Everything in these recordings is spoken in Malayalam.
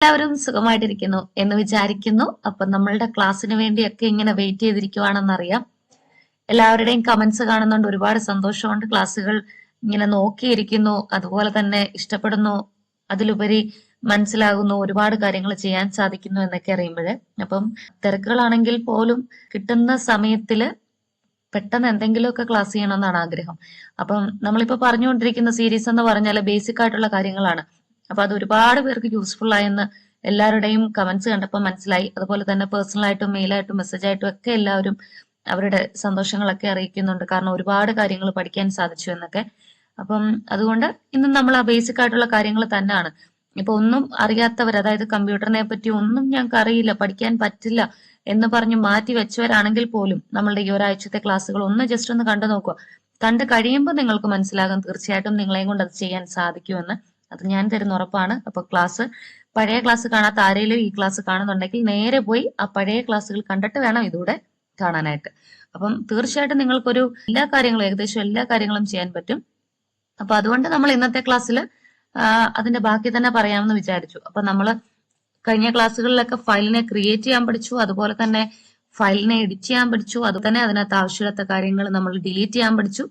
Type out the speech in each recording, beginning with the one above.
എല്ലാവരും സുഖമായിട്ടിരിക്കുന്നു എന്ന് വിചാരിക്കുന്നു. അപ്പൊ നമ്മളുടെ ക്ലാസ്സിന് വേണ്ടിയൊക്കെ ഇങ്ങനെ വെയിറ്റ് ചെയ്തിരിക്കുവാണെന്നറിയാം. എല്ലാവരുടെയും കമന്റ്സ് കാണുന്നുണ്ട്. ഒരുപാട് സന്തോഷമുണ്ട്. ക്ലാസ്സുകൾ ഇങ്ങനെ നോക്കിയിരിക്കുന്നു. അതുപോലെ തന്നെ ഇഷ്ടപ്പെടുന്നു. അതിലുപരി മനസ്സിലാകുന്നു. ഒരുപാട് കാര്യങ്ങൾ ചെയ്യാൻ സാധിക്കുന്നു എന്നൊക്കെ അറിയുമ്പോഴേ. അപ്പം തിരക്കുകളാണെങ്കിൽ പോലും കിട്ടുന്ന സമയത്തിൽ പെട്ടെന്ന് എന്തെങ്കിലുമൊക്കെ ക്ലാസ് ചെയ്യണം എന്നാണ് ആഗ്രഹം. അപ്പം നമ്മളിപ്പോ പറഞ്ഞുകൊണ്ടിരിക്കുന്ന സീരീസ് എന്ന് പറഞ്ഞാൽ ബേസിക് ആയിട്ടുള്ള കാര്യങ്ങളാണ്. അപ്പൊ അത് ഒരുപാട് പേർക്ക് യൂസ്ഫുൾ ആയെന്ന് എല്ലാവരുടെയും കമന്റ്സ് കണ്ടപ്പോൾ മനസ്സിലായി. അതുപോലെ തന്നെ പേഴ്സണൽ ആയിട്ടും മെയിലായിട്ടും മെസ്സേജ് ആയിട്ടും ഒക്കെ എല്ലാവരും അവരുടെ സന്തോഷങ്ങളൊക്കെ അറിയിക്കുന്നുണ്ട്. കാരണം ഒരുപാട് കാര്യങ്ങൾ പഠിക്കാൻ സാധിച്ചു എന്നൊക്കെ. അപ്പം അതുകൊണ്ട് ഇന്ന് നമ്മൾ ആ ബേസിക് ആയിട്ടുള്ള കാര്യങ്ങൾ തന്നെയാണ്. ഇപ്പൊ ഒന്നും അറിയാത്തവർ അതായത് കമ്പ്യൂട്ടറിനെ പറ്റി ഒന്നും ഞങ്ങൾക്ക് അറിയില്ല പഠിക്കാൻ പറ്റില്ല എന്ന് പറഞ്ഞ് മാറ്റി വെച്ചവരാണെങ്കിൽ പോലും നമ്മളുടെ ഈ ഒരാഴ്ചത്തെ ക്ലാസ്സുകൾ ഒന്ന് ജസ്റ്റ് ഒന്ന് കണ്ടു നോക്കുക. കണ്ടു കഴിയുമ്പോൾ നിങ്ങൾക്ക് മനസ്സിലാകും തീർച്ചയായിട്ടും നിങ്ങളെയും കൊണ്ട് അത് ചെയ്യാൻ സാധിക്കുമെന്ന്. അത് ഞാൻ തരുന്ന ഉറപ്പാണ്. അപ്പൊ ക്ലാസ് പഴയ ക്ലാസ് കാണാത്ത ആരെങ്കിലും ഈ ക്ലാസ് കാണുന്നുണ്ടെങ്കിൽ നേരെ പോയി ആ പഴയ ക്ലാസ്സുകൾ കണ്ടിട്ട് വേണം ഇതൂടെ കാണാനായിട്ട്. അപ്പം തീർച്ചയായിട്ടും നിങ്ങൾക്കൊരു എല്ലാ കാര്യങ്ങളും ഏകദേശം എല്ലാ കാര്യങ്ങളും ചെയ്യാൻ പറ്റും. അപ്പൊ അതുകൊണ്ട് നമ്മൾ ഇന്നത്തെ ക്ലാസ്സിൽ അതിന്റെ ബാക്കി തന്നെ പറയാമെന്ന് വിചാരിച്ചു. അപ്പൊ നമ്മൾ കഴിഞ്ഞ ക്ലാസ്സുകളിലൊക്കെ ഫയലിനെ ക്രിയേറ്റ് ചെയ്യാൻ പഠിച്ചു അതുപോലെ തന്നെ ഫയലിനെ എഡിറ്റ് ചെയ്യാൻ പഠിച്ചു അതുപോലെ തന്നെ അതിനകത്ത് ആവശ്യമില്ലാത്ത കാര്യങ്ങൾ നമ്മൾ ഡിലീറ്റ് ചെയ്യാൻ പഠിച്ചു.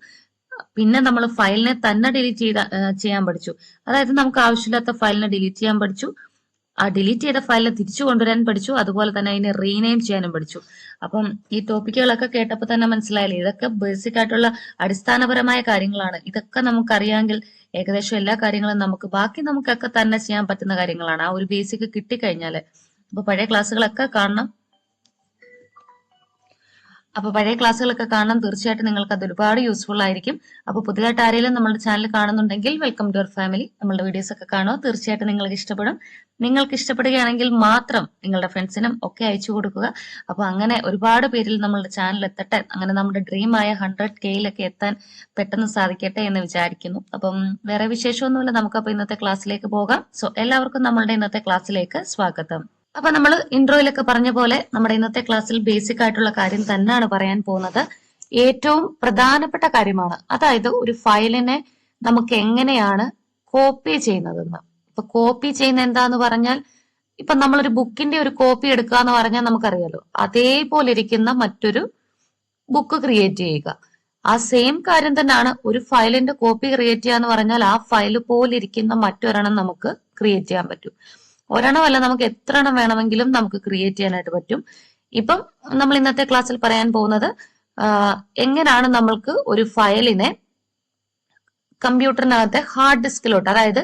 പിന്നെ നമ്മൾ ഫയലിനെ തന്നെ ഡിലീറ്റ് ചെയ്ത ചെയ്യാൻ പഠിച്ചു. അതായത് നമുക്ക് ആവശ്യമില്ലാത്ത ഫയലിനെ ഡിലീറ്റ് ചെയ്യാൻ പഠിച്ചു. ആ ഡിലീറ്റ് ചെയ്ത ഫയലിനെ തിരിച്ചു കൊണ്ടുവരാൻ പഠിച്ചു. അതുപോലെ തന്നെ അതിനെ റീനെയിം ചെയ്യാനും പഠിച്ചു. അപ്പം ഈ ടോപ്പിക്കുകളൊക്കെ കേട്ടപ്പോൾ തന്നെ മനസ്സിലായില്ലേ? ഇതൊക്കെ ബേസിക് ആയിട്ടുള്ള അടിസ്ഥാനപരമായ കാര്യങ്ങളാണ്. ഇതൊക്കെ നമുക്കറിയാമെങ്കിൽ ഏകദേശം എല്ലാ കാര്യങ്ങളും നമുക്ക് ബാക്കി നമുക്കൊക്കെ തന്നെ ചെയ്യാൻ പറ്റുന്ന കാര്യങ്ങളാണ്. ആ ഒരു ബേസിക് കിട്ടിക്കഴിഞ്ഞാൽ. അപ്പൊ പഴയ ക്ലാസ്സുകളൊക്കെ കാണണം. അപ്പൊ പഴയ ക്ലാസ്സുകളൊക്കെ കാണാൻ തീർച്ചയായിട്ടും നിങ്ങൾക്ക് അത് ഒരുപാട് യൂസ്ഫുൾ ആയിരിക്കും. അപ്പൊ പുതിയതായിട്ട് ആരെങ്കിലും നമ്മുടെ ചാനൽ കാണുന്നുണ്ടെങ്കിൽ വെൽക്കം ടു അവർ ഫാമിലി നമ്മുടെ വീഡിയോസ് ഒക്കെ കാണുക. തീർച്ചയായിട്ടും നിങ്ങൾക്ക് ഇഷ്ടപ്പെടും. നിങ്ങൾക്ക് ഇഷ്ടപ്പെടുകയാണെങ്കിൽ മാത്രം നിങ്ങളുടെ ഫ്രണ്ട്സിനും ഒക്കെ അയച്ചു കൊടുക്കുക. അപ്പൊ അങ്ങനെ ഒരുപാട് പേരിൽ നമ്മളുടെ ചാനൽ എത്തട്ടെ. അങ്ങനെ നമ്മുടെ ഡ്രീം ആയ ഹൺഡ്രഡ് കെയിലൊക്കെ എത്താൻ പെട്ടെന്ന് സാധിക്കട്ടെ എന്ന് വിചാരിക്കുന്നു. അപ്പം വേറെ വിശേഷമൊന്നുമില്ല. നമുക്കപ്പോ ഇന്നത്തെ ക്ലാസ്സിലേക്ക് പോകാം. സോ എല്ലാവർക്കും നമ്മളുടെ ഇന്നത്തെ ക്ലാസ്സിലേക്ക് സ്വാഗതം. അപ്പൊ നമ്മൾ ഇൻട്രോയിലൊക്കെ പറഞ്ഞ പോലെ നമ്മുടെ ഇന്നത്തെ ക്ലാസ്സിൽ ബേസിക് ആയിട്ടുള്ള കാര്യം തന്നെയാണ് പറയാൻ പോകുന്നത്. ഏറ്റവും പ്രധാനപ്പെട്ട കാര്യമാണ് അതായത് ഒരു ഫയലിനെ നമുക്ക് എങ്ങനെയാണ് കോപ്പി ചെയ്യുന്നതെന്ന്. ഇപ്പൊ കോപ്പി ചെയ്യുന്ന എന്താന്ന് പറഞ്ഞാൽ ഇപ്പൊ നമ്മളൊരു ബുക്കിന്റെ ഒരു കോപ്പി എടുക്കുക എന്ന് പറഞ്ഞാൽ നമുക്കറിയാലോ അതേപോലെ ഇരിക്കുന്ന മറ്റൊരു ബുക്ക് ക്രിയേറ്റ് ചെയ്യുക. ആ സെയിം കാര്യം തന്നെയാണ് ഒരു ഫയലിന്റെ കോപ്പി ക്രിയേറ്റ് ചെയ്യുക എന്ന് പറഞ്ഞാൽ ആ ഫയൽ പോലെ ഇരിക്കുന്ന മറ്റൊരെണ്ണം നമുക്ക് ക്രിയേറ്റ് ചെയ്യാൻ പറ്റും. ഒരെണ്ണമല്ല നമുക്ക് എത്ര എണ്ണം വേണമെങ്കിലും നമുക്ക് ക്രിയേറ്റ് ചെയ്യാനായിട്ട് പറ്റും. ഇപ്പം നമ്മൾ ഇന്നത്തെ ക്ലാസ്സിൽ പറയാൻ പോകുന്നത് എങ്ങനെയാണ് നമ്മൾക്ക് ഒരു ഫയലിനെ കമ്പ്യൂട്ടറിനകത്തെ ഹാർഡ് ഡിസ്കിലോട്ട് അതായത്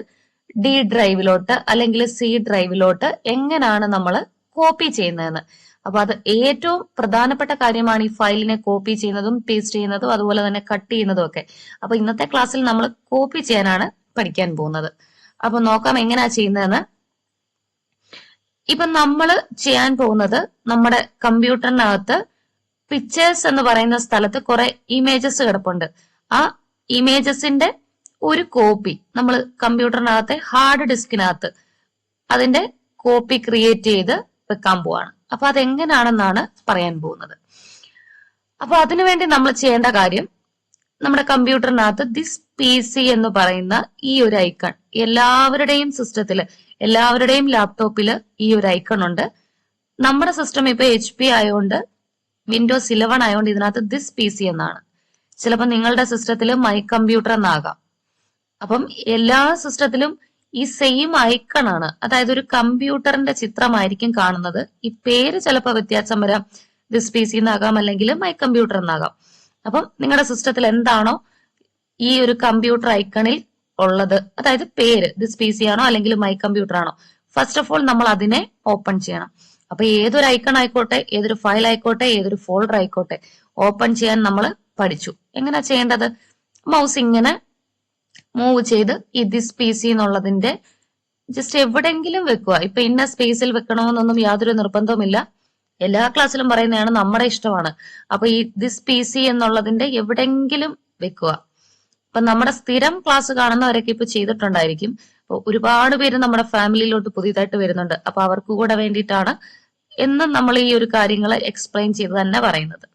ഡി ഡ്രൈവിലോട്ട് അല്ലെങ്കിൽ സി ഡ്രൈവിലോട്ട് എങ്ങനെയാണ് നമ്മൾ കോപ്പി ചെയ്യുന്നതെന്ന്. അപ്പൊ അത് ഏറ്റവും പ്രധാനപ്പെട്ട കാര്യമാണ് ഈ ഫയലിനെ കോപ്പി ചെയ്യുന്നതും പേസ്റ്റ് ചെയ്യുന്നതും അതുപോലെ തന്നെ കട്ട് ചെയ്യുന്നതും ഒക്കെ. അപ്പൊ ഇന്നത്തെ ക്ലാസ്സിൽ നമ്മൾ കോപ്പി ചെയ്യാനാണ് പഠിക്കാൻ പോകുന്നത്. അപ്പൊ നോക്കാം എങ്ങനെയാ ചെയ്യുന്നതെന്ന്. ഇപ്പൊ നമ്മൾ ചെയ്യാൻ പോകുന്നത് നമ്മുടെ കമ്പ്യൂട്ടറിനകത്ത് പിക്ചേഴ്സ് എന്ന് പറയുന്ന സ്ഥലത്ത് കുറെ ഇമേജസ് കിടപ്പുണ്ട്. ആ ഇമേജസിന്റെ ഒരു കോപ്പി നമ്മൾ കമ്പ്യൂട്ടറിനകത്തെ ഹാർഡ് ഡിസ്കിനകത്ത് അതിന്റെ കോപ്പി ക്രിയേറ്റ് ചെയ്ത് വെക്കാൻ പോവാണ്. അപ്പൊ അതെങ്ങനെയാണെന്നാണ് പറയാൻ പോകുന്നത്. അപ്പൊ അതിനുവേണ്ടി നമ്മൾ ചെയ്യേണ്ട കാര്യം നമ്മുടെ കമ്പ്യൂട്ടറിനകത്ത് ദിസ് പി സി എന്ന് പറയുന്ന ഈ ഒരു ഐക്കൺ എല്ലാവരുടെയും സിസ്റ്റത്തിൽ എല്ലാവരുടെയും ലാപ്ടോപ്പിൽ ഈ ഒരു ഐക്കൺ ഉണ്ട്. നമ്മുടെ സിസ്റ്റം ഇപ്പൊ എച്ച് പി ആയതുകൊണ്ട് വിൻഡോസ് ഇലവൺ ആയതുകൊണ്ട് ഇതിനകത്ത് ദിസ് പി സി എന്നാണ്. ചിലപ്പോൾ നിങ്ങളുടെ സിസ്റ്റത്തിൽ മൈ കമ്പ്യൂട്ടർ എന്നാകാം. അപ്പം എല്ലാ സിസ്റ്റത്തിലും ഈ സെയിം ഐക്കൺ ആണ്. അതായത് ഒരു കമ്പ്യൂട്ടറിന്റെ ചിത്രമായിരിക്കും കാണുന്നത്. ഈ പേര് ചിലപ്പോൾ വ്യത്യാസം വരാം. ദിസ് പി സി എന്നാകാം അല്ലെങ്കിൽ മൈ കമ്പ്യൂട്ടർ എന്നാകാം. അപ്പം നിങ്ങളുടെ സിസ്റ്റത്തിൽ എന്താണോ ഈ ഒരു കമ്പ്യൂട്ടർ ഐക്കണിൽ ഉള്ളത്. അതായത് പേര് ദിസ് പി സി ആണോ അല്ലെങ്കിൽ മൈ കമ്പ്യൂട്ടർ ആണോ. ഫസ്റ്റ് ഓഫ് ഓൾ നമ്മൾ അതിനെ ഓപ്പൺ ചെയ്യണം. അപ്പൊ ഏതൊരു ഐക്കൺ ആയിക്കോട്ടെ ഏതൊരു ഫയൽ ആയിക്കോട്ടെ ഏതൊരു ഫോൾഡർ ആയിക്കോട്ടെ ഓപ്പൺ ചെയ്യാൻ നമ്മൾ പഠിച്ചു. എങ്ങനെയാ ചെയ്യേണ്ടത്? മൗസ് ഇങ്ങനെ മൂവ് ചെയ്ത് ഈ ദിസ് പി സി എന്നുള്ളതിന്റെ ജസ്റ്റ് എവിടെങ്കിലും വെക്കുക. ഇപ്പൊ ഇന്ന സ്പേസിൽ വെക്കണമെന്നൊന്നും യാതൊരു നിർബന്ധവുമില്ല. എല്ലാ ക്ലാസ്സിലും പറയുന്നതാണ് നമ്മുടെ ഇഷ്ടമാണ്. അപ്പൊ ഈ ദിസ് പി സി എന്നുള്ളതിന്റെ എവിടെങ്കിലും വെക്കുക. ഇപ്പൊ നമ്മുടെ സ്ഥിരം ക്ലാസ് കാണുന്നവരൊക്കെ ഇപ്പൊ ചെയ്തിട്ടുണ്ടായിരിക്കും. അപ്പൊ ഒരുപാട് പേര് നമ്മുടെ ഫാമിലിയിലോട്ട് പുതിയതായിട്ട് വരുന്നുണ്ട്. അപ്പൊ അവർക്ക് കൂടെ വേണ്ടിയിട്ടാണ് എന്നും നമ്മൾ ഈ ഒരു കാര്യങ്ങൾ എക്സ്പ്ലെയിൻ ചെയ്ത് തന്നെ പറയുന്നത്.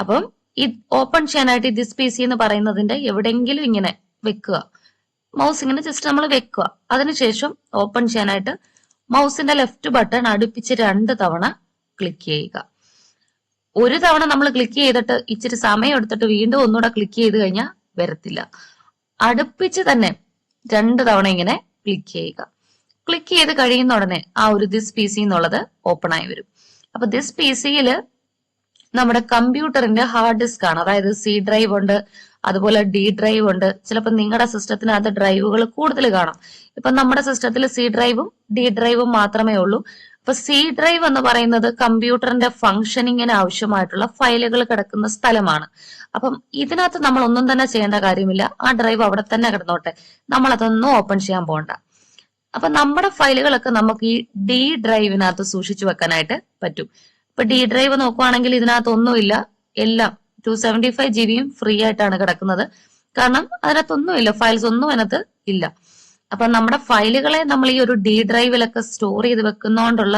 അപ്പം ഈ ഓപ്പൺ ചെയ്യാനായിട്ട് ദിസ് പി സി എന്ന് പറയുന്നതിന്റെ എവിടെയെങ്കിലും ഇങ്ങനെ വെക്കുക. മൗസ് ഇങ്ങനെ ജസ്റ്റ് നമ്മൾ വെക്കുക. അതിനുശേഷം ഓപ്പൺ ചെയ്യാനായിട്ട് മൗസിന്റെ ലെഫ്റ്റ് ബട്ടൺ അടുപ്പിച്ച് രണ്ട് തവണ ക്ലിക്ക് ചെയ്യുക. ഒരു തവണ നമ്മൾ ക്ലിക്ക് ചെയ്തിട്ട് ഇച്ചിരി സമയം എടുത്തിട്ട് വീണ്ടും ഒന്നുകൂടെ ക്ലിക്ക് ചെയ്ത് കഴിഞ്ഞാൽ വരത്തില്ല. അടുപ്പിച്ച് തന്നെ രണ്ട് തവണ ഇങ്ങനെ ക്ലിക്ക് ചെയ്യുക. ക്ലിക്ക് ചെയ്ത് കഴിയുന്ന ഉടനെ ആ ഒരു ദിസ് പി സി എന്നുള്ളത് ഓപ്പൺ ആയി വരും. അപ്പൊ ദിസ് പി സിയിൽ നമ്മുടെ കമ്പ്യൂട്ടറിന്റെ ഹാർഡ് ഡിസ്ക് ആണ്. അതായത് സി ഡ്രൈവ് ഉണ്ട് അതുപോലെ ഡി ഡ്രൈവ് ഉണ്ട്. ചിലപ്പോൾ നിങ്ങളുടെ സിസ്റ്റത്തിനകത്ത് ഡ്രൈവുകൾ കൂടുതൽ കാണാം. ഇപ്പൊ നമ്മുടെ സിസ്റ്റത്തിൽ സി ഡ്രൈവും ഡി ഡ്രൈവും മാത്രമേ ഉള്ളൂ. അപ്പൊ സി ഡ്രൈവ് എന്ന് പറയുന്നത് കമ്പ്യൂട്ടറിന്റെ ഫംഗ്ഷനിങ്ങിന് ആവശ്യമായിട്ടുള്ള ഫയലുകൾ കിടക്കുന്ന സ്ഥലമാണ്. അപ്പം ഇതിനകത്ത് നമ്മൾ ഒന്നും തന്നെ ചെയ്യേണ്ട കാര്യമില്ല. ആ ഡ്രൈവ് അവിടെ തന്നെ കിടന്നോട്ടെ. നമ്മൾ അതൊന്നും ഓപ്പൺ ചെയ്യാൻ പോകണ്ട അപ്പൊ നമ്മുടെ ഫയലുകളൊക്കെ നമുക്ക് ഈ ഡി ഡ്രൈവിനകത്ത് സൂക്ഷിച്ചു വെക്കാനായിട്ട് പറ്റും. ഇപ്പൊ ഡി ഡ്രൈവ് നോക്കുവാണെങ്കിൽ ഇതിനകത്ത് ഒന്നുമില്ല. എല്ലാം ടു സെവന്റി ഫൈവ് ജി ബിയും ഫ്രീ ആയിട്ടാണ് കിടക്കുന്നത്. കാരണം അതിനകത്തൊന്നുമില്ല ഫയൽസ് ഒന്നും അതിനകത്ത് ഇല്ല. അപ്പൊ നമ്മുടെ ഫയലുകളെ നമ്മൾ ഈ ഒരു ഡി ഡ്രൈവിലൊക്കെ സ്റ്റോർ ചെയ്ത് വെക്കുന്നതുകൊണ്ടുള്ള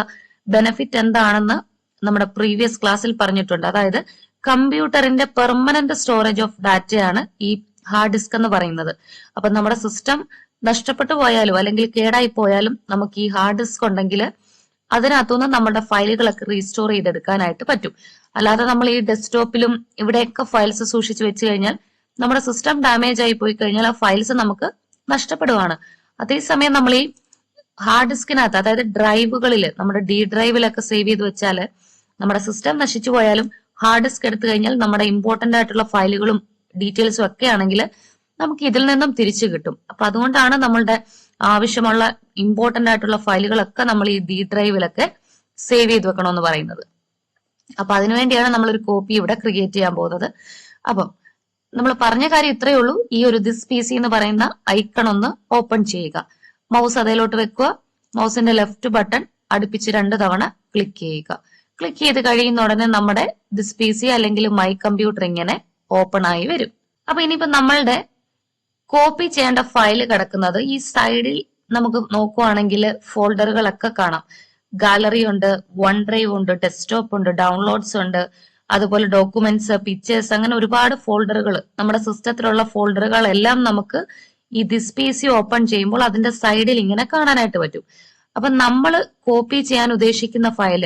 ബെനിഫിറ്റ് എന്താണെന്ന് നമ്മുടെ പ്രീവിയസ് ക്ലാസ്സിൽ പറഞ്ഞിട്ടുണ്ട്. അതായത് കമ്പ്യൂട്ടറിന്റെ പെർമനന്റ് സ്റ്റോറേജ് ഓഫ് ഡാറ്റയാണ് ഈ ഹാർഡ് ഡിസ്ക് എന്ന് പറയുന്നത്. അപ്പൊ നമ്മുടെ സിസ്റ്റം നഷ്ടപ്പെട്ടു പോയാലും അല്ലെങ്കിൽ കേടായി പോയാലും നമുക്ക് ഈ ഹാർഡ് ഡിസ്ക് ഉണ്ടെങ്കിൽ അതിനകത്തുനിന്ന് നമ്മുടെ ഫയലുകളൊക്കെ റീസ്റ്റോർ ചെയ്തെടുക്കാനായിട്ട് പറ്റും. അല്ലാതെ നമ്മൾ ഈ ഡെസ്ക്ടോപ്പിലും ഇവിടെയൊക്കെ ഫയൽസ് സൂക്ഷിച്ചു വെച്ച് കഴിഞ്ഞാൽ നമ്മുടെ സിസ്റ്റം ഡാമേജ് ആയി പോയി കഴിഞ്ഞാൽ ആ ഫയൽസ് നമുക്ക് നഷ്ടപ്പെടുവാണ്. അതേസമയം നമ്മൾ ഈ ഹാർഡ് ഡിസ്കിനകത്ത് അതായത് ഡ്രൈവുകളിൽ നമ്മുടെ ഡി ഡ്രൈവിലൊക്കെ സേവ് ചെയ്ത് വെച്ചാൽ നമ്മുടെ സിസ്റ്റം നശിച്ചു പോയാലും ഹാർഡ് ഡിസ്ക് എടുത്തു കഴിഞ്ഞാൽ നമ്മുടെ ഇമ്പോർട്ടന്റ് ആയിട്ടുള്ള ഫയലുകളും ഡീറ്റെയിൽസും ഒക്കെ ആണെങ്കിൽ നമുക്ക് ഇതിൽ നിന്നും തിരിച്ചു കിട്ടും. അപ്പൊ അതുകൊണ്ടാണ് നമ്മളുടെ ആവശ്യമുള്ള ഇമ്പോർട്ടന്റ് ആയിട്ടുള്ള ഫയലുകളൊക്കെ നമ്മൾ ഈ ഡി ഡ്രൈവിലൊക്കെ സേവ് ചെയ്ത് വെക്കണമെന്ന് പറയുന്നത്. അപ്പൊ അതിനുവേണ്ടിയാണ് നമ്മൾ ഒരു കോപ്പി ഇവിടെ ക്രിയേറ്റ് ചെയ്യാൻ പോകുന്നത്. അപ്പം നമ്മൾ പറഞ്ഞ കാര്യം ഇത്രയേ ഉള്ളൂ. ഈ ഒരു ദിസ് പി സി എന്ന് പറയുന്ന ഐക്കൺ ഒന്ന് ഓപ്പൺ ചെയ്യുക. മൗസ് അതിലോട്ട് വെക്കുക. മൗസിന്റെ ലെഫ്റ്റ് ബട്ടൺ അടുപ്പിച്ച് രണ്ട് തവണ ക്ലിക്ക് ചെയ്യുക. ക്ലിക്ക് ചെയ്ത് കഴിയുന്ന ഉടനെ നമ്മുടെ ദിസ് പി സി അല്ലെങ്കിൽ മൈ കമ്പ്യൂട്ടർ ഇങ്ങനെ ഓപ്പൺ ആയി വരും. അപ്പൊ ഇനിയിപ്പോ നമ്മളുടെ കോപ്പി ചെയ്യേണ്ട ഫയൽ കിടക്കുന്നത് ഈ സൈഡിൽ നമുക്ക് നോക്കുവാണെങ്കിൽ ഫോൾഡറുകളൊക്കെ കാണാം. ഗാലറി ഉണ്ട് വൺ ഡ്രൈവ് ഉണ്ട് ഡെസ്ക്ടോപ്പ് ഉണ്ട് ഡൗൺലോഡ്സ് ഉണ്ട്. അതുപോലെ ഡോക്യുമെന്റ്സ് പിക്ചേഴ്സ് അങ്ങനെ ഒരുപാട് ഫോൾഡറുകൾ നമ്മുടെ സിസ്റ്റത്തിലുള്ള ഫോൾഡറുകൾ എല്ലാം നമുക്ക് ഈ ദിസ് പി സി ഓപ്പൺ ചെയ്യുമ്പോൾ അതിന്റെ സൈഡിൽ ഇങ്ങനെ കാണാനായിട്ട് പറ്റും. അപ്പൊ നമ്മൾ കോപ്പി ചെയ്യാൻ ഉദ്ദേശിക്കുന്ന ഫയൽ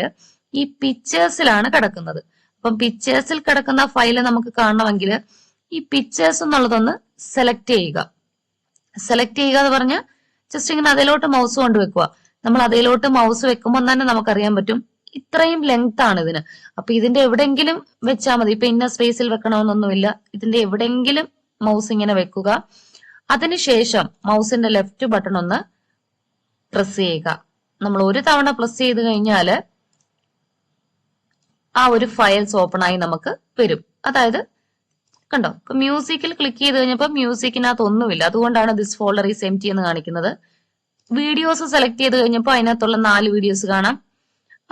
ഈ പിക്ചേഴ്സിലാണ് കിടക്കുന്നത്. അപ്പം പിക്ചേഴ്സിൽ കിടക്കുന്ന ഫയൽ നമുക്ക് കാണണമെങ്കിൽ ഈ പിക്ചേഴ്സ് എന്നുള്ളതൊന്ന് സെലക്ട് ചെയ്യുക. സെലക്ട് ചെയ്യുക എന്ന് പറഞ്ഞാൽ ജസ്റ്റ് ഇങ്ങനെ അതിലോട്ട് മൗസ് കൊണ്ട് വെക്കുക. നമ്മൾ അതിലോട്ട് മൗസ് വെക്കുമ്പോൾ തന്നെ നമുക്കറിയാൻ പറ്റും ഇത്രയും ലെങ്ത് ആണ് ഇതിന്. അപ്പൊ ഇതിന്റെ എവിടെങ്കിലും വെച്ചാൽ മതി. ഇപ്പൊ ഇന്ന സ്പേസിൽ വെക്കണമെന്നൊന്നുമില്ല. ഇതിന്റെ എവിടെങ്കിലും മൗസ് ഇങ്ങനെ വെക്കുക. അതിനുശേഷം മൗസിന്റെ ലെഫ്റ്റ് ബട്ടൺ ഒന്ന് പ്രസ് ചെയ്യുക. നമ്മൾ ഒരു തവണ പ്രസ് ചെയ്ത് കഴിഞ്ഞാൽ ആ ഒരു ഫയൽസ് ഓപ്പൺ ആയി നമുക്ക് വരും. അതായത് കണ്ടോ? ഇപ്പൊ മ്യൂസിക്കിൽ ക്ലിക്ക് ചെയ്ത് കഴിഞ്ഞപ്പോൾ മ്യൂസിക്കിനകത്ത് ഒന്നുമില്ല അതുകൊണ്ടാണ് this folder is empty എന്ന് കാണിക്കുന്നത്. വീഡിയോസ് സെലക്ട് ചെയ്ത് കഴിഞ്ഞപ്പോൾ അതിനകത്തുള്ള നാല് വീഡിയോസ് കാണാം.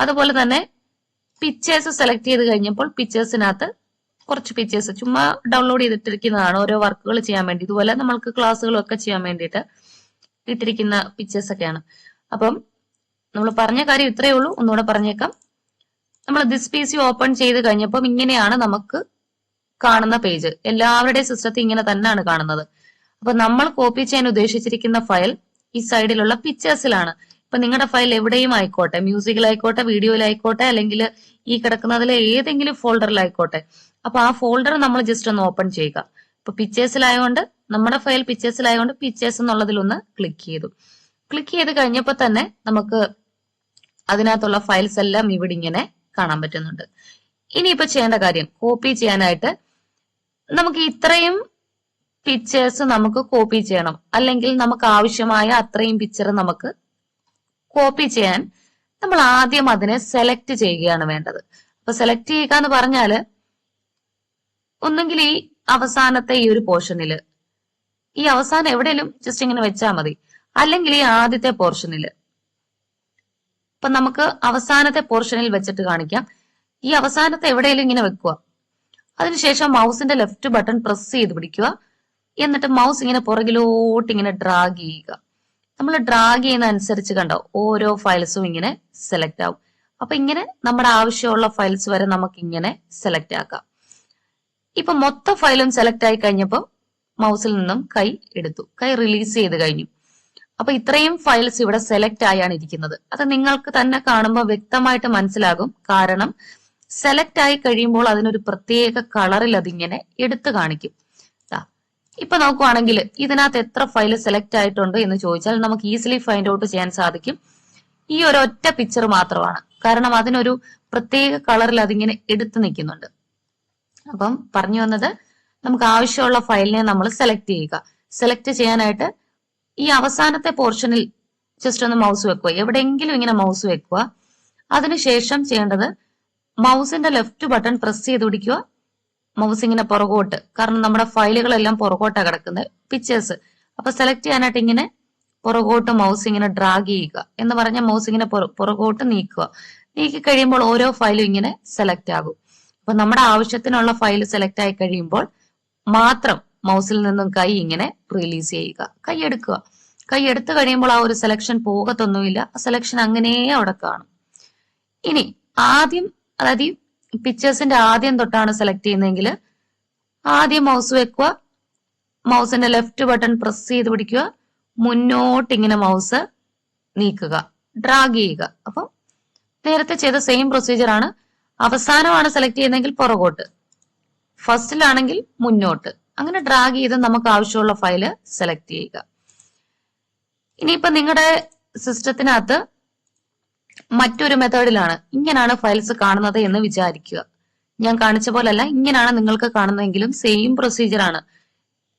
അതുപോലെ തന്നെ പിക്ചേഴ്സ് സെലക്ട് ചെയ്ത് കഴിഞ്ഞപ്പോൾ പിക്ചേഴ്സിനകത്ത് കുറച്ച് പിക്ചേഴ്സ് ചുമ്മാ ഡൗൺലോഡ് ചെയ്തിട്ടിരിക്കുന്നതാണ് ഓരോ വർക്കുകൾ ചെയ്യാൻ വേണ്ടി. ഇതുപോലെ നമ്മൾക്ക് ക്ലാസ്സുകളൊക്കെ ചെയ്യാൻ വേണ്ടിയിട്ട് ഇട്ടിരിക്കുന്ന പിക്ചേഴ്സ് ഒക്കെയാണ്. അപ്പം നമ്മൾ പറഞ്ഞ കാര്യം ഇത്രയേ ഉള്ളൂ. ഒന്നുകൂടെ പറഞ്ഞേക്കാം. നമ്മൾ ദിസ് പി സി ഓപ്പൺ ചെയ്ത് കഴിഞ്ഞപ്പം ഇങ്ങനെയാണ് നമുക്ക് കാണുന്ന പേജ് എല്ലാവരുടെയും സിസ്റ്റത്തിൽ ഇങ്ങനെ തന്നെയാണ് കാണുന്നത്. അപ്പൊ നമ്മൾ കോപ്പി ചെയ്യാൻ ഉദ്ദേശിച്ചിരിക്കുന്ന ഫയൽ ഈ സൈഡിലുള്ള പിക്ചേഴ്സിലാണ് ഇപ്പൊ നിങ്ങളുടെ ഫയൽ എവിടെയും ആയിക്കോട്ടെ മ്യൂസിക്കിലായിക്കോട്ടെ വീഡിയോയിലായിക്കോട്ടെ അല്ലെങ്കിൽ ഈ കിടക്കുന്നതിലെ ഏതെങ്കിലും ഫോൾഡറിലായിക്കോട്ടെ അപ്പൊ ആ ഫോൾഡർ നമ്മൾ ജസ്റ്റ് ഒന്ന് ഓപ്പൺ ചെയ്യുക. ഇപ്പൊ പിക്ചേഴ്സിലായതുകൊണ്ട് നമ്മുടെ ഫയൽ പിക്ചേഴ്സിലായതുകൊണ്ട് പിക്ചേഴ്സ് എന്നുള്ളതിലൊന്ന് ക്ലിക്ക് ചെയ്തു. ക്ലിക്ക് ചെയ്ത് കഴിഞ്ഞപ്പോൾ തന്നെ നമുക്ക് അതിനകത്തുള്ള ഫയൽസ് എല്ലാം ഇവിടെ ഇങ്ങനെ കാണാൻ പറ്റുന്നുണ്ട്. ഇനിയിപ്പോ ചെയ്യേണ്ട കാര്യം കോപ്പി ചെയ്യാനായിട്ട് നമുക്ക് ഇത്രയും പിക്ചേഴ്സ് നമുക്ക് കോപ്പി ചെയ്യണം. അല്ലെങ്കിൽ നമുക്ക് ആവശ്യമായ അത്രയും പിക്ചർ നമുക്ക് കോപ്പി ചെയ്യാൻ നമ്മൾ ആദ്യം അതിനെ സെലക്ട് ചെയ്യുകയാണ് വേണ്ടത്. അപ്പൊ സെലക്ട് ചെയ്യുക എന്ന് പറഞ്ഞാൽ ഒന്നെങ്കിൽ ഈ അവസാനത്തെ ഈ ഒരു പോർഷനിൽ ഈ അവസാനം എവിടെയെങ്കിലും ജസ്റ്റ് ഇങ്ങനെ വെച്ചാൽ മതി. അല്ലെങ്കിൽ ഈ ആദ്യത്തെ പോർഷനിൽ ഇപ്പൊ നമുക്ക് അവസാനത്തെ പോർഷനിൽ വെച്ചിട്ട് കാണിക്കാം. ഈ അവസാനത്തെ എവിടെയെങ്കിലും ഇങ്ങനെ വെക്കുക. അതിനുശേഷം മൗസിന്റെ ലെഫ്റ്റ് ബട്ടൺ പ്രസ് ചെയ്ത് പിടിക്കുക. എന്നിട്ട് മൗസ് ഇങ്ങനെ പുറകിലോട്ട് ഇങ്ങനെ ഡ്രാഗ് ചെയ്യുക. നമ്മൾ ഡ്രാഗ് ചെയ്യുന്ന അനുസരിച്ച് കണ്ടോ ഓരോ ഫയൽസും ഇങ്ങനെ സെലക്ട് ആവും. അപ്പൊ ഇങ്ങനെ നമ്മുടെ ആവശ്യമുള്ള ഫയൽസ് വരെ നമുക്ക് ഇങ്ങനെ സെലക്ട് ആക്കാം. ഇപ്പൊ മൊത്തം ഫയലും സെലക്ട് ആയി കഴിഞ്ഞപ്പോൾ മൗസിൽ നിന്നും കൈ എടുത്തു. കൈ റിലീസ് ചെയ്ത് കഴിഞ്ഞു. അപ്പൊ ഇത്രയും ഫയൽസ് ഇവിടെ സെലക്ട് ആയാണ് ഇരിക്കുന്നത്. അത് നിങ്ങൾക്ക് തന്നെ കാണുമ്പോൾ വ്യക്തമായിട്ട് മനസ്സിലാകും. കാരണം സെലക്ട് ആയി കഴിയുമ്പോൾ അതിനൊരു പ്രത്യേക കളറിൽ അതിങ്ങനെ എടുത്തു കാണിക്കും. ഇപ്പൊ നോക്കുവാണെങ്കിൽ ഇതിനകത്ത് എത്ര ഫയൽ സെലക്ട് ആയിട്ടുണ്ട് എന്ന് ചോദിച്ചാൽ നമുക്ക് ഈസിലി ഫൈൻഡ് ഔട്ട് ചെയ്യാൻ സാധിക്കും. ഈ ഒരു ഒറ്റ പിക്ചർ മാത്രമാണ്. കാരണം അതിനൊരു പ്രത്യേക കളറിൽ അതിങ്ങനെ എടുത്തു നിൽക്കുന്നുണ്ട്. അപ്പം പറഞ്ഞു വന്നത് നമുക്ക് ആവശ്യമുള്ള ഫയലിനെ നമ്മൾ സെലക്ട് ചെയ്യുക. സെലക്ട് ചെയ്യാനായിട്ട് ഈ അവസാനത്തെ പോർഷനിൽ ജസ്റ്റ് ഒന്ന് മൗസ് വെക്കുക. എവിടെയെങ്കിലും ഇങ്ങനെ മൗസ് വെക്കുക. അതിനുശേഷം ചെയ്യേണ്ടത് മൗസിന്റെ ലെഫ്റ്റ് ബട്ടൺ പ്രസ് ചെയ്ത് പിടിക്കുക. മൗസ് പുറകോട്ട്. കാരണം നമ്മുടെ ഫയലുകളെല്ലാം പുറകോട്ടാണ് കിടക്കുന്നത്. പിക്ചേഴ്സ് അപ്പൊ സെലക്ട് ചെയ്യാനായിട്ട് ഇങ്ങനെ പുറകോട്ട് മൗസ് ഇങ്ങനെ ഡ്രാഗ് ചെയ്യുക. എന്ന് പറഞ്ഞ മൗസ് ഇങ്ങനെ പുറകോട്ട് നീക്കുക. നീക്കി കഴിയുമ്പോൾ ഓരോ ഫയലും ഇങ്ങനെ സെലക്ട് ആകും. അപ്പൊ നമ്മുടെ ആവശ്യത്തിനുള്ള ഫയൽ സെലക്ട് ആയി കഴിയുമ്പോൾ മാത്രം മൗസിൽ നിന്നും കൈ ഇങ്ങനെ റിലീസ് ചെയ്യുക. കൈ എടുക്കുക. കൈ എടുത്തു കഴിയുമ്പോൾ ആ ഒരു സെലക്ഷൻ പോകത്തൊന്നുമില്ല. സെലക്ഷൻ അങ്ങനെ അവിടെ കാണും. ഇനി ആദ്യം അതായത് പിക്ചേഴ്സിന്റെ ആദ്യം തൊട്ടാണ് സെലക്ട് ചെയ്യുന്നതെങ്കിൽ ആദ്യം മൗസ് വെക്കുക. മൗസിന്റെ ലെഫ്റ്റ് ബട്ടൺ പ്രസ് ചെയ്ത് പിടിക്കുക. മുന്നോട്ട് ഇങ്ങനെ മൗസ് നീക്കുക. ഡ്രാഗ് ചെയ്യുക. അപ്പം നേരത്തെ ചെയ്ത സെയിം പ്രൊസീജിയർ ആണ്. അവസാനമാണ് സെലക്ട് ചെയ്യുന്നതെങ്കിൽ പുറകോട്ട്. ഫസ്റ്റിലാണെങ്കിൽ മുന്നോട്ട്. അങ്ങനെ ഡ്രാഗ് ചെയ്ത് നമുക്ക് ആവശ്യമുള്ള ഫയൽ സെലക്ട് ചെയ്യുക. ഇനിയിപ്പോ നിങ്ങളുടെ സിസ്റ്റത്തിനകത്ത് മറ്റൊരു മെത്തേഡിലാണ് ഇങ്ങനെയാണ് ഫയൽസ് കാണുന്നത് എന്ന് വിചാരിക്കുക. ഞാൻ കാണിച്ച പോലല്ല ഇങ്ങനെയാണ് നിങ്ങൾക്ക് കാണുന്നതെങ്കിലും സെയിം പ്രൊസീജിയർ ആണ്.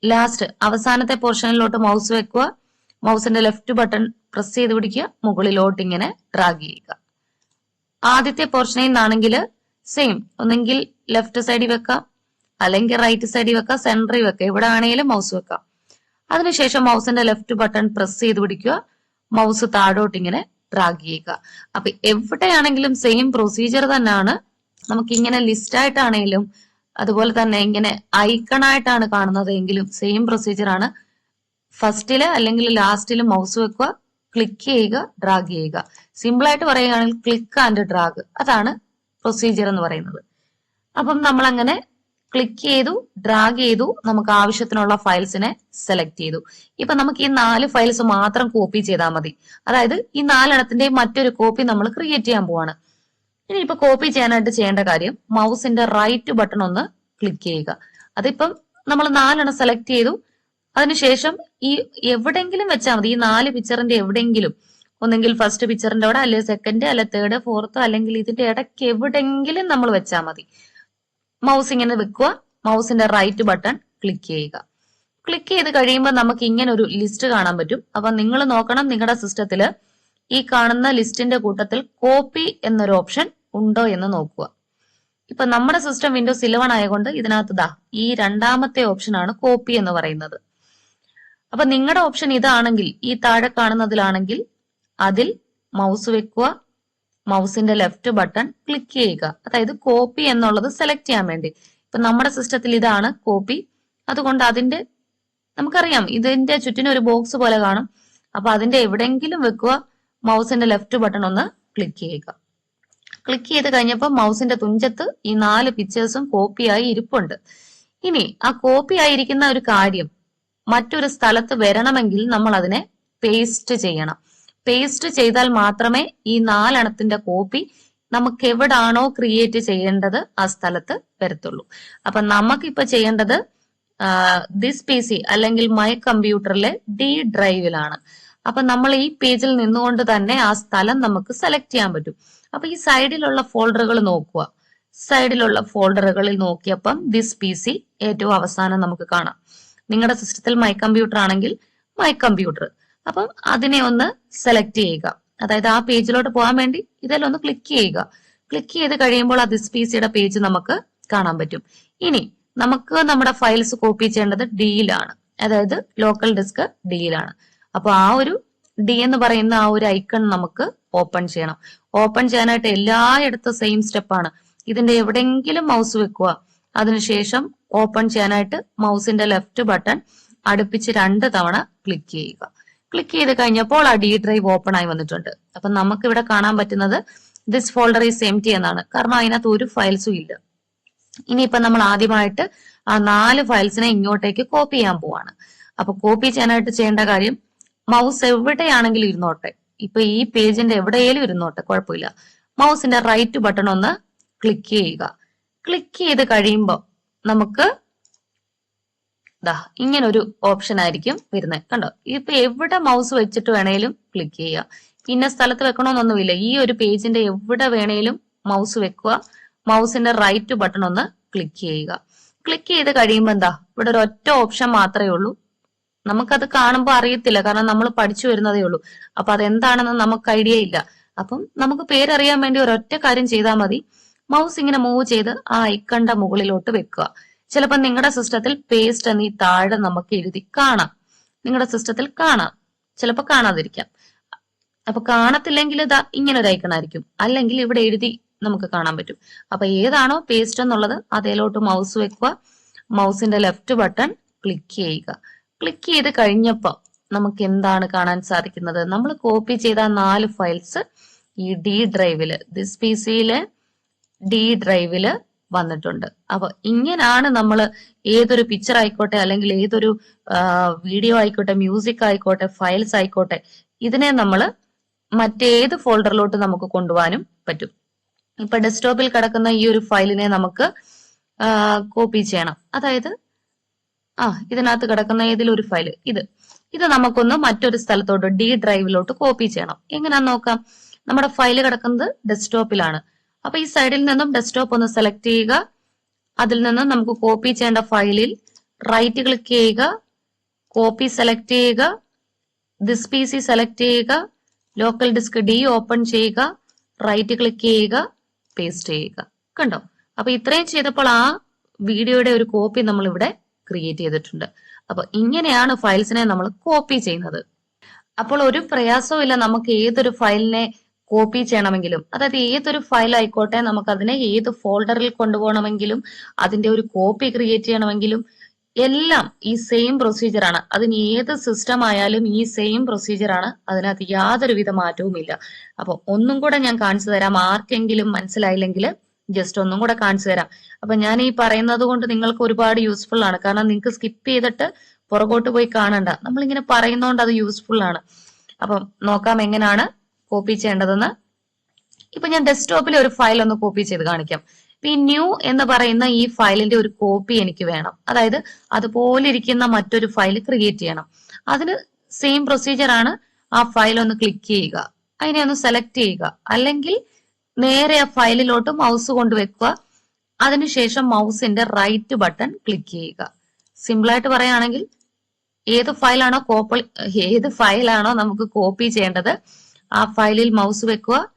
ലാസ്റ്റ് അവസാനത്തെ പോർഷനിലോട്ട് മൗസ് വെക്കുക. മൗസിന്റെ ലെഫ്റ്റ് ബട്ടൺ പ്രസ് ചെയ്ത് പിടിക്കുക. മുകളിലോട്ട് ഇങ്ങനെ ഡ്രാഗ് ചെയ്യുക. ആദ്യത്തെ പോർഷനിൽ നിന്നാണെങ്കിൽ സെയിം ഒന്നെങ്കിൽ ലെഫ്റ്റ് സൈഡിൽ വെക്കാം. അല്ലെങ്കിൽ റൈറ്റ് സൈഡിൽ വെക്കാം. സെന്ററിൽ വെക്കാം. ഇവിടെ ആണെങ്കിലും മൗസ് വെക്കാം. അതിനുശേഷം മൗസിന്റെ ലെഫ്റ്റ് ബട്ടൺ പ്രസ് ചെയ്ത് പിടിക്കുക. മൗസ് താഴോട്ട് ഇങ്ങനെ ചെയ്യുക അപ്പൊ എവിടെയാണെങ്കിലും സെയിം പ്രൊസീജിയർ തന്നെയാണ് നമുക്ക് ഇങ്ങനെ ലിസ്റ്റ് ആയിട്ടാണെങ്കിലും അതുപോലെ തന്നെ ഇങ്ങനെ ഐക്കൺ ആയിട്ടാണ് കാണുന്നത് എങ്കിലും സെയിം പ്രൊസീജിയർ ആണ്. ഫസ്റ്റിൽ അല്ലെങ്കിൽ ലാസ്റ്റിൽ മൗസ് വെക്കുക ക്ലിക്ക് ചെയ്യുക ഡ്രാഗ് ചെയ്യുക. സിമ്പിൾ ആയിട്ട് പറയുകയാണെങ്കിൽ ക്ലിക്ക് ആൻഡ് ഡ്രാഗ് അതാണ് പ്രൊസീജിയർ എന്ന് പറയുന്നത്. അപ്പം നമ്മൾ അങ്ങനെ ക്ലിക്ക് ചെയ്തു ഡ്രാഗ് ചെയ്തു നമുക്ക് ആവശ്യത്തിനുള്ള ഫയൽസിനെ സെലക്ട് ചെയ്തു. ഇപ്പൊ നമുക്ക് ഈ നാല് ഫയൽസ് മാത്രം കോപ്പി ചെയ്താൽ മതി. അതായത് ഈ നാലെണ്ണത്തിന്റെ മറ്റൊരു കോപ്പി നമ്മൾ ക്രിയേറ്റ് ചെയ്യാൻ പോവാണ്. ഇനി ഇപ്പൊ കോപ്പി ചെയ്യാനായിട്ട് ചെയ്യേണ്ട കാര്യം മൗസിന്റെ റൈറ്റ് ബട്ടൺ ഒന്ന് ക്ലിക്ക് ചെയ്യുക. അതിപ്പം നമ്മൾ നാലെണ്ണം സെലക്ട് ചെയ്തു. അതിനുശേഷം ഈ എവിടെങ്കിലും വെച്ചാൽ മതി. ഈ നാല് പിക്ചറിന്റെ എവിടെങ്കിലും ഒന്നെങ്കിൽ ഫസ്റ്റ് പിക്ചറിന്റെ അവിടെ അല്ലെങ്കിൽ സെക്കൻഡ് അല്ലെ തേർഡ് ഫോർത്ത് അല്ലെങ്കിൽ ഇതിന്റെ ഇടയ്ക്ക് എവിടെങ്കിലും നമ്മൾ വെച്ചാൽ മതി. മൗസ് ഇങ്ങനെ വെക്കുക. മൗസിന്റെ റൈറ്റ് ബട്ടൺ ക്ലിക്ക് ചെയ്യുക. ക്ലിക്ക് ചെയ്ത് കഴിയുമ്പോൾ നമുക്ക് ഇങ്ങനെ ഒരു ലിസ്റ്റ് കാണാൻ പറ്റും. അപ്പൊ നിങ്ങൾ നോക്കണം നിങ്ങളുടെ സിസ്റ്റത്തിൽ ഈ കാണുന്ന ലിസ്റ്റിന്റെ കൂട്ടത്തിൽ കോപ്പി എന്നൊരു ഓപ്ഷൻ ഉണ്ടോ എന്ന് നോക്കുക. ഇപ്പൊ നമ്മുടെ സിസ്റ്റം വിൻഡോസ് ഇലവൺ ആയതുകൊണ്ട് ഇതിനകത്ത് ദാ ഈ രണ്ടാമത്തെ ഓപ്ഷൻ ആണ് കോപ്പി എന്ന് പറയുന്നത്. അപ്പൊ നിങ്ങളുടെ ഓപ്ഷൻ ഇതാണെങ്കിൽ ഈ താഴെ കാണുന്നതിലാണെങ്കിൽ അതിൽ മൗസ് വെക്കുക. മൗസിന്റെ ലെഫ്റ്റ് ബട്ടൺ ക്ലിക്ക് ചെയ്യുക. അതായത് കോപ്പി എന്നുള്ളത് സെലക്ട് ചെയ്യാൻ വേണ്ടി. ഇപ്പൊ നമ്മുടെ സിസ്റ്റത്തിൽ ഇതാണ് കോപ്പി. അതുകൊണ്ട് അതിന്റെ നമുക്കറിയാം ഇതിന്റെ ചുറ്റിനും ഒരു ബോക്സ് പോലെ കാണും. അപ്പൊ അതിന്റെ എവിടെയെങ്കിലും വെക്കുക മൗസിന്റെ ലെഫ്റ്റ് ബട്ടൺ ഒന്ന് ക്ലിക്ക് ചെയ്യുക. ക്ലിക്ക് ചെയ്ത് കഴിഞ്ഞപ്പോൾ മൗസിന്റെ തുഞ്ചത്ത് ഈ നാല് പിക്ചേഴ്സും കോപ്പിയായി ഇരിപ്പുണ്ട്. ഇനി ആ കോപ്പി ആയിരിക്കുന്ന ഒരു കാര്യം മറ്റൊരു സ്ഥലത്ത് വരണമെങ്കിൽ നമ്മൾ അതിനെ പേസ്റ്റ് ചെയ്യണം. പേസ്റ്റ് ചെയ്താൽ മാത്രമേ ഈ നാലെണ്ണത്തിന്റെ കോപ്പി നമുക്ക് എവിടാണോ ക്രിയേറ്റ് ചെയ്യേണ്ടത് ആ സ്ഥലത്ത് വരത്തുള്ളൂ. അപ്പൊ നമുക്കിപ്പോ ചെയ്യേണ്ടത് ദിസ് പി സി അല്ലെങ്കിൽ മൈ കമ്പ്യൂട്ടറിലെ ഡി ഡ്രൈവിലാണ് അപ്പൊ നമ്മൾ ഈ പേജിൽ നിന്നുകൊണ്ട് തന്നെ ആ സ്ഥലം നമുക്ക് സെലക്ട് ചെയ്യാൻ പറ്റും. അപ്പൊ ഈ സൈഡിലുള്ള ഫോൾഡറുകൾ നോക്കുക. സൈഡിലുള്ള ഫോൾഡറുകളിൽ നോക്കിയപ്പം ദിസ് പി സി ഏറ്റവും അവസാനം നമുക്ക് കാണാം. നിങ്ങളുടെ സിസ്റ്റത്തിൽ മൈ കമ്പ്യൂട്ടർ ആണെങ്കിൽ മൈ കമ്പ്യൂട്ടർ അപ്പം അതിനെ ഒന്ന് സെലക്ട് ചെയ്യുക. അതായത് ആ പേജിലോട്ട് പോകാൻ വേണ്ടി ഇതിലൊന്ന് ക്ലിക്ക് ചെയ്യുക. ക്ലിക്ക് ചെയ്ത് കഴിയുമ്പോൾ ആ ദിസ് പേജ് നമുക്ക് കാണാൻ പറ്റും. ഇനി നമുക്ക് നമ്മുടെ ഫയൽസ് കോപ്പി ചെയ്യേണ്ടത് ഡിയിലാണ് അതായത് ലോക്കൽ ഡിസ്ക് ഡിയിലാണ് അപ്പൊ ആ ഒരു ഡി എന്ന് പറയുന്ന ആ ഒരു ഐക്കൺ നമുക്ക് ഓപ്പൺ ചെയ്യണം. ഓപ്പൺ ചെയ്യാനായിട്ട് എല്ലായിടത്തും സെയിം സ്റ്റെപ്പാണ് ഇതിന്റെ എവിടെയെങ്കിലും മൗസ് വെക്കുക. അതിനുശേഷം ഓപ്പൺ ചെയ്യാനായിട്ട് മൗസിന്റെ ലെഫ്റ്റ് ബട്ടൺ അടുപ്പിച്ച് രണ്ട് തവണ ക്ലിക്ക് ചെയ്യുക. ക്ലിക്ക് ചെയ്ത് കഴിഞ്ഞപ്പോൾ ആ ഡി ഡ്രൈവ് ഓപ്പൺ ആയി വന്നിട്ടുണ്ട്. അപ്പൊ നമുക്ക് ഇവിടെ കാണാൻ പറ്റുന്നത് this folder is empty എന്നാണ്. കാരണം അതിനകത്ത് ഒരു ഫയൽസും ഇല്ല. ഇനിയിപ്പൊ നമ്മൾ ആദ്യമായിട്ട് ആ നാല് ഫയൽസിനെ ഇങ്ങോട്ടേക്ക് കോപ്പി ചെയ്യാൻ പോവാണ്. അപ്പൊ കോപ്പി ചെയ്യാനായിട്ട് ചെയ്യേണ്ട കാര്യം മൗസ് എവിടെയാണെങ്കിലും ഇരുന്നോട്ടെ. ഇപ്പൊ ഈ പേജിന്റെ എവിടെയെങ്കിലും ഇരുന്നോട്ടെ കുഴപ്പമില്ല. മൗസിന്റെ റൈറ്റ് ബട്ടൺ ഒന്ന് ക്ലിക്ക് ചെയ്യുക. ക്ലിക്ക് ചെയ്ത് കഴിയുമ്പോൾ നമുക്ക് ദാ ഇങ്ങനെ ഒരു ഓപ്ഷൻ ആയിരിക്കും വരുന്നത് കണ്ടോ? ഇപ്പൊ എവിടെ മൗസ് വെച്ചിട്ട് വേണേലും ക്ലിക്ക് ചെയ്യുക ഇന്ന സ്ഥലത്ത് വെക്കണമെന്നൊന്നുമില്ല ഈ ഒരു പേജിന്റെ എവിടെ വേണേലും മൗസ് വെക്കുക. മൗസിന്റെ റൈറ്റ് ബട്ടൺ ഒന്ന് ക്ലിക്ക് ചെയ്യുക. ക്ലിക്ക് ചെയ്ത് കഴിയുമ്പോൾ എന്താ? ഇവിടെ ഒരു ഒറ്റ ഓപ്ഷൻ മാത്രമേ ഉള്ളൂ. നമുക്കത് കാണുമ്പോൾ അറിയത്തില്ല. കാരണം നമ്മൾ പഠിച്ചു വരുന്നതേ ഉള്ളൂ. അപ്പൊ അതെന്താണെന്ന് നമുക്ക് ഐഡിയ ഇല്ല. അപ്പം നമുക്ക് പേരറിയാൻ വേണ്ടി ഒരൊറ്റ കാര്യം ചെയ്താൽ മതി. മൗസ് ഇങ്ങനെ മൂവ് ചെയ്ത് ആ ഐക്കണ്ട മുകളിലോട്ട് വെക്കുക. ചിലപ്പോൾ നിങ്ങളുടെ സിസ്റ്റത്തിൽ പേസ്റ്റ് എന്നീ താഴെ നമുക്ക് എഴുതി കാണാം. നിങ്ങളുടെ സിസ്റ്റത്തിൽ കാണാം. ചിലപ്പോൾ കാണാതിരിക്കാം. അപ്പൊ കാണത്തില്ലെങ്കിൽ ഇതാ ഇങ്ങനെ ഒരു ഐക്കൺ ആയിരിക്കും. അല്ലെങ്കിൽ ഇവിടെ എഴുതി നമുക്ക് കാണാൻ പറ്റും. അപ്പൊ ഏതാണോ പേസ്റ്റ് എന്നുള്ളത് അതേലോട്ട് മൗസ് വെക്കുക. മൗസിന്റെ ലെഫ്റ്റ് ബട്ടൺ ക്ലിക്ക് ചെയ്യുക. ക്ലിക്ക് ചെയ്ത് കഴിഞ്ഞപ്പോൾ നമുക്ക് എന്താണ് കാണാൻ സാധിക്കുന്നത്? നമ്മൾ കോപ്പി ചെയ്ത നാല് ഫയൽസ് ഈ ഡി ഡ്രൈവിൽ ദിസ് പി സിയിലെ ഡി ഡ്രൈവിൽ വന്നിട്ടുണ്ട്. അപ്പൊ ഇങ്ങനാണ് നമ്മൾ ഏതൊരു പിക്ചർ ആയിക്കോട്ടെ അല്ലെങ്കിൽ ഏതൊരു വീഡിയോ ആയിക്കോട്ടെ മ്യൂസിക് ആയിക്കോട്ടെ ഫയൽസ് ആയിക്കോട്ടെ ഇതിനെ നമ്മൾ മറ്റേത് ഫോൾഡറിലോട്ട് നമുക്ക് കൊണ്ടുപോകാനും പറ്റും. ഇപ്പൊ ഡെസ്ക്ടോപ്പിൽ കിടക്കുന്ന ഈ ഒരു ഫയലിനെ നമുക്ക് കോപ്പി ചെയ്യണം. അതായത് ആ ഇതിനകത്ത് കിടക്കുന്ന ഏതെങ്കിലും ഒരു ഫയൽ ഇത്. ഇത് നമുക്കൊന്ന് മറ്റൊരു സ്ഥലത്തോട്ട് ഡി ഡ്രൈവിലോട്ട് കോപ്പി ചെയ്യണം. എങ്ങനെയാന്ന് നോക്കാം? നമ്മുടെ ഫയൽ കിടക്കുന്നത് ഡെസ്ക്ടോപ്പിലാണ് അപ്പൊ ഈ സൈഡിൽ നിന്നും ഡെസ്ക്ടോപ്പ് ഒന്ന് സെലക്ട് ചെയ്യുക. അതിൽ നിന്ന് നമുക്ക് കോപ്പി ചെയ്യേണ്ട ഫയലിൽ റൈറ്റ് ക്ലിക്ക് ചെയ്യുക. കോപ്പി സെലക്ട് ചെയ്യുക. ദിസ് പി സി സെലക്ട് ചെയ്യുക. ലോക്കൽ ഡിസ്ക് ഡി ഓപ്പൺ ചെയ്യുക. റൈറ്റ് ക്ലിക്ക് ചെയ്യുക. പേസ്റ്റ് ചെയ്യുക. കണ്ടോ? അപ്പൊ ഇത്രയും ചെയ്തപ്പോൾ ആ വീഡിയോയുടെ ഒരു കോപ്പി നമ്മൾ ഇവിടെ ക്രിയേറ്റ് ചെയ്തിട്ടുണ്ട്. അപ്പൊ ഇങ്ങനെയാണ് ഫയൽസിനെ നമ്മൾ കോപ്പി ചെയ്യുന്നത്. അപ്പോൾ ഒരു പ്രയാസവും ഇല്ല. നമുക്ക് ഏതൊരു ഫയലിനെ കോപ്പി ചെയ്യണമെങ്കിലും അതായത് ഏതൊരു ഫയൽ ആയിക്കോട്ടെ നമുക്ക് അതിനെ ഏത് ഫോൾഡറിൽ കൊണ്ടുപോകണമെങ്കിലും അതിന്റെ ഒരു കോപ്പി ക്രിയേറ്റ് ചെയ്യണമെങ്കിലും എല്ലാം ഈ സെയിം പ്രൊസീജിയർ ആണ്. അതിന് ഏത് സിസ്റ്റം ആയാലും ഈ സെയിം പ്രൊസീജിയർ ആണ്. അതിനകത്ത് യാതൊരുവിധ മാറ്റവും ഇല്ല അപ്പൊ ഒന്നും കൂടെ ഞാൻ കാണിച്ചു തരാം. ആർക്കെങ്കിലും മനസ്സിലായില്ലെങ്കിൽ ജസ്റ്റ് ഒന്നും കൂടെ കാണിച്ചു തരാം. അപ്പൊ ഞാൻ ഈ പറയുന്നത് കൊണ്ട് നിങ്ങൾക്ക് ഒരുപാട് യൂസ്ഫുൾ ആണ്. കാരണം നിങ്ങൾക്ക് സ്കിപ്പ് ചെയ്തിട്ട് പുറകോട്ട് പോയി കാണണ്ട. നമ്മളിങ്ങനെ പറയുന്നതുകൊണ്ട് അത് യൂസ്ഫുൾ ആണ്. അപ്പം നോക്കാം എങ്ങനെയാണ് കോപ്പി ചെയ്യേണ്ടതെന്ന്. ഇപ്പൊ ഞാൻ ഡെസ്ക്ടോപ്പിൽ ഒരു ഫയൽ ഒന്ന് കോപ്പി ചെയ്ത് കാണിക്കാം. ഈ ന്യൂ എന്ന് പറയുന്ന ഈ ഫയലിന്റെ ഒരു കോപ്പി എനിക്ക് വേണം. അതായത് അതുപോലെ ഇരിക്കുന്ന മറ്റൊരു ഫയൽ ക്രിയേറ്റ് ചെയ്യണം. അതിന് സെയിം പ്രൊസീജിയർ ആണ് ആ ഫയൽ ഒന്ന് ക്ലിക്ക് ചെയ്യുക. അതിനെ ഒന്ന് സെലക്ട് ചെയ്യുക. അല്ലെങ്കിൽ നേരെ ആ ഫയലിലോട്ട് മൗസ് കൊണ്ടുവെക്കുക. അതിനുശേഷം മൗസിന്റെ റൈറ്റ് ബട്ടൺ ക്ലിക്ക് ചെയ്യുക. സിമ്പിളായിട്ട് പറയുകയാണെങ്കിൽ ഏത് ഫയലാണോ കോപ്പി ഏത് ഫയലാണോ നമുക്ക് കോപ്പി ചെയ്യേണ്ടത് ആ ഫയലിൽ മൗസ് വെക്കുക.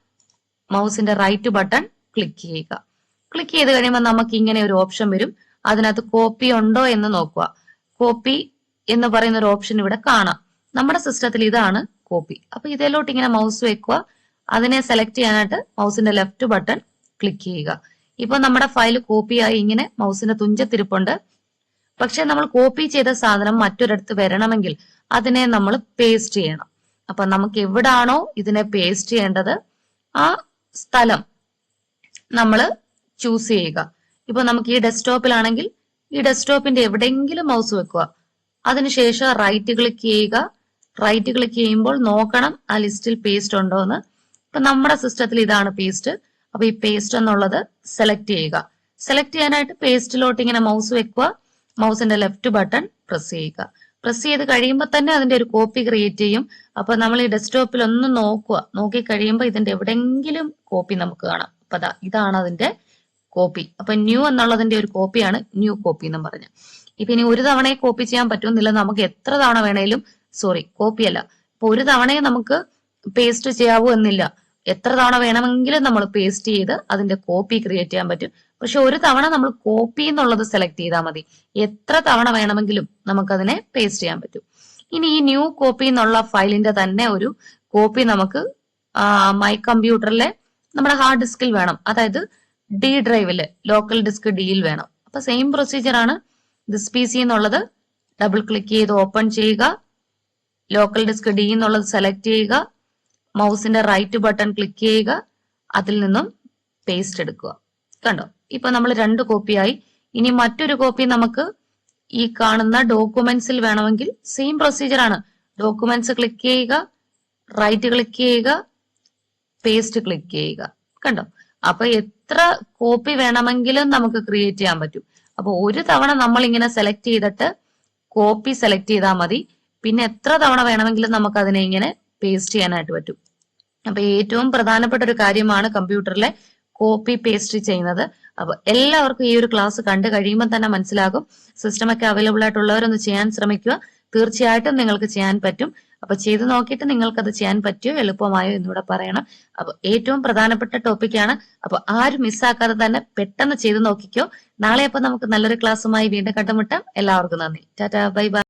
മൗസിന്റെ റൈറ്റ് ബട്ടൺ ക്ലിക്ക് ചെയ്യുക. ക്ലിക്ക് ചെയ്ത് കഴിയുമ്പോൾ നമുക്ക് ഇങ്ങനെ ഒരു ഓപ്ഷൻ വരും. അതിനകത്ത് കോപ്പി ഉണ്ടോ എന്ന് നോക്കുക. കോപ്പി എന്ന് പറയുന്ന ഒരു ഓപ്ഷൻ ഇവിടെ കാണാം. നമ്മുടെ സിസ്റ്റത്തിൽ ഇതാണ് കോപ്പി. അപ്പൊ ഇതിലോട്ട് ഇങ്ങനെ മൗസ് വെക്കുക. അതിനെ സെലക്ട് ചെയ്യാനായിട്ട് മൗസിന്റെ ലെഫ്റ്റ് ബട്ടൺ ക്ലിക്ക് ചെയ്യുക. ഇപ്പൊ നമ്മുടെ ഫയൽ കോപ്പിയായി ഇങ്ങനെ മൗസിന്റെ തുഞ്ചത്തിരിപ്പുണ്ട്. പക്ഷെ നമ്മൾ കോപ്പി ചെയ്ത സാധനം മറ്റൊരിടത്ത് വരണമെങ്കിൽ അതിനെ നമ്മൾ പേസ്റ്റ് ചെയ്യണം. അപ്പൊ നമുക്ക് എവിടാണോ ഇതിനെ പേസ്റ്റ് ചെയ്യേണ്ടത് ആ സ്ഥലം നമ്മൾ ചൂസ് ചെയ്യുക. ഇപ്പൊ നമുക്ക് ഈ ഡെസ്ക്ടോപ്പിലാണെങ്കിൽ ഈ ഡെസ്ക്ടോപ്പിന്റെ എവിടെയെങ്കിലും മൗസ് വെക്കുക. അതിനുശേഷം റൈറ്റ് ക്ലിക്ക് ചെയ്യുക. റൈറ്റ് ക്ലിക്ക് ചെയ്യുമ്പോൾ നോക്കണം ആ ലിസ്റ്റിൽ പേസ്റ്റ് ഉണ്ടോ എന്ന് ഇപ്പൊ നമ്മുടെ സിസ്റ്റത്തിൽ ഇതാണ് പേസ്റ്റ് അപ്പൊ ഈ പേസ്റ്റ് എന്നുള്ളത് സെലക്ട് ചെയ്യുക. സെലക്ട് ചെയ്യാനായിട്ട് പേസ്റ്റിലോട്ട് ഇങ്ങനെ മൗസ് വെക്കുക. മൗസിന്റെ ലെഫ്റ്റ് ബട്ടൺ പ്രസ് ചെയ്യുക. പ്രസ് ചെയ്ത് കഴിയുമ്പോൾ തന്നെ അതിന്റെ ഒരു കോപ്പി ക്രിയേറ്റ് ചെയ്യും. അപ്പൊ നമ്മൾ ഈ ഡെസ്ക്ടോപ്പിൽ ഒന്ന് നോക്കുക. നോക്കി കഴിയുമ്പോൾ ഇതിന്റെ എവിടെയെങ്കിലും കോപ്പി നമുക്ക് കാണാം. അപ്പൊ അതാ ഇതാണ് അതിന്റെ കോപ്പി അപ്പൊ ന്യൂ എന്നുള്ളതിന്റെ ഒരു കോപ്പിയാണ് ന്യൂ കോപ്പി എന്ന് പറഞ്ഞു. ഇപ്പൊ ഇനി ഒരു തവണയെ കോപ്പി ചെയ്യാൻ പറ്റുമെന്നില്ല നമുക്ക് എത്ര തവണ വേണേലും സോറി കോപ്പി അല്ല. ഇപ്പൊ ഒരു തവണയെ നമുക്ക് പേസ്റ്റ് ചെയ്യാവൂ എന്നില്ല. എത്ര തവണ വേണമെങ്കിലും നമ്മൾ പേസ്റ്റ് ചെയ്ത് അതിന്റെ കോപ്പി ക്രിയേറ്റ് ചെയ്യാൻ പറ്റും. പക്ഷെ ഒരു തവണ നമ്മൾ കോപ്പി എന്നുള്ളത് സെലക്ട് ചെയ്താൽ മതി. എത്ര തവണ വേണമെങ്കിലും നമുക്കതിനെ പേസ്റ്റ് ചെയ്യാൻ പറ്റും. ഇനി ഈ ന്യൂ കോപ്പി എന്നുള്ള ഫയലിന്റെ തന്നെ ഒരു കോപ്പി നമുക്ക് മൈ കമ്പ്യൂട്ടറിലെ നമ്മുടെ ഹാർഡ് ഡിസ്കിൽ വേണം. അതായത് ഡി ഡ്രൈവിൽ ലോക്കൽ ഡിസ്ക് ഡിയിൽ വേണം. അപ്പൊ സെയിം പ്രൊസീജിയർ ആണ് ദിസ് പി സി എന്നുള്ളത് ഡബിൾ ക്ലിക്ക് ചെയ്ത് ഓപ്പൺ ചെയ്യുക. ലോക്കൽ ഡിസ്ക് ഡി എന്നുള്ളത് സെലക്ട് ചെയ്യുക. മൗസിന്റെ റൈറ്റ് ബട്ടൺ ക്ലിക്ക് ചെയ്യുക. അതിൽ നിന്നും പേസ്റ്റ് എടുക്കുക. കണ്ടോ? ഇപ്പൊ നമ്മൾ രണ്ട് കോപ്പിയായി ഇനി മറ്റൊരു കോപ്പി നമുക്ക് ഈ കാണുന്ന ഡോക്യുമെന്റ്സിൽ വേണമെങ്കിൽ സെയിം പ്രൊസീജിയർ ആണ്. ഡോക്യുമെന്റ്സ് ക്ലിക്ക് ചെയ്യുക റൈറ്റ് ക്ലിക്ക് ചെയ്യുക പേസ്റ്റ് ക്ലിക്ക് ചെയ്യുക. കണ്ടോ? അപ്പൊ എത്ര കോപ്പി വേണമെങ്കിലും നമുക്ക് ക്രിയേറ്റ് ചെയ്യാൻ പറ്റും. അപ്പൊ ഒരു തവണ നമ്മൾ ഇങ്ങനെ സെലക്ട് ചെയ്തിട്ട് കോപ്പി സെലക്ട് ചെയ്താൽ മതി. പിന്നെ എത്ര തവണ വേണമെങ്കിലും നമുക്ക് അതിനെ ഇങ്ങനെ പേസ്റ്റ് ചെയ്യാനായിട്ട് പറ്റും. അപ്പൊ ഏറ്റവും പ്രധാനപ്പെട്ട ഒരു കാര്യമാണ് കമ്പ്യൂട്ടറിലെ കോപ്പി പേസ്റ്റ് ചെയ്യുന്നത്. അപ്പൊ എല്ലാവർക്കും ഈ ഒരു ക്ലാസ് കണ്ടു കഴിയുമ്പോൾ തന്നെ മനസ്സിലാകും. സിസ്റ്റമൊക്കെ അവൈലബിൾ ആയിട്ടുള്ളവരൊന്ന് ചെയ്യാൻ ശ്രമിക്കുക. തീർച്ചയായിട്ടും നിങ്ങൾക്ക് ചെയ്യാൻ പറ്റും. അപ്പൊ ചെയ്ത് നോക്കിയിട്ട് നിങ്ങൾക്ക് അത് ചെയ്യാൻ പറ്റിയോ എളുപ്പമായോ എന്നിവിടെ പറയണം. അപ്പൊ ഏറ്റവും പ്രധാനപ്പെട്ട ടോപ്പിക്കാണ് അപ്പൊ ആരും മിസ്സാക്കാതെ തന്നെ പെട്ടെന്ന് ചെയ്ത് നോക്കിക്കോ. നാളെ അപ്പൊ നമുക്ക് നല്ലൊരു ക്ലാസ്സുമായി വീണ്ടും കണ്ടുമുട്ടാം. എല്ലാവർക്കും നന്ദി. Tata bye bye.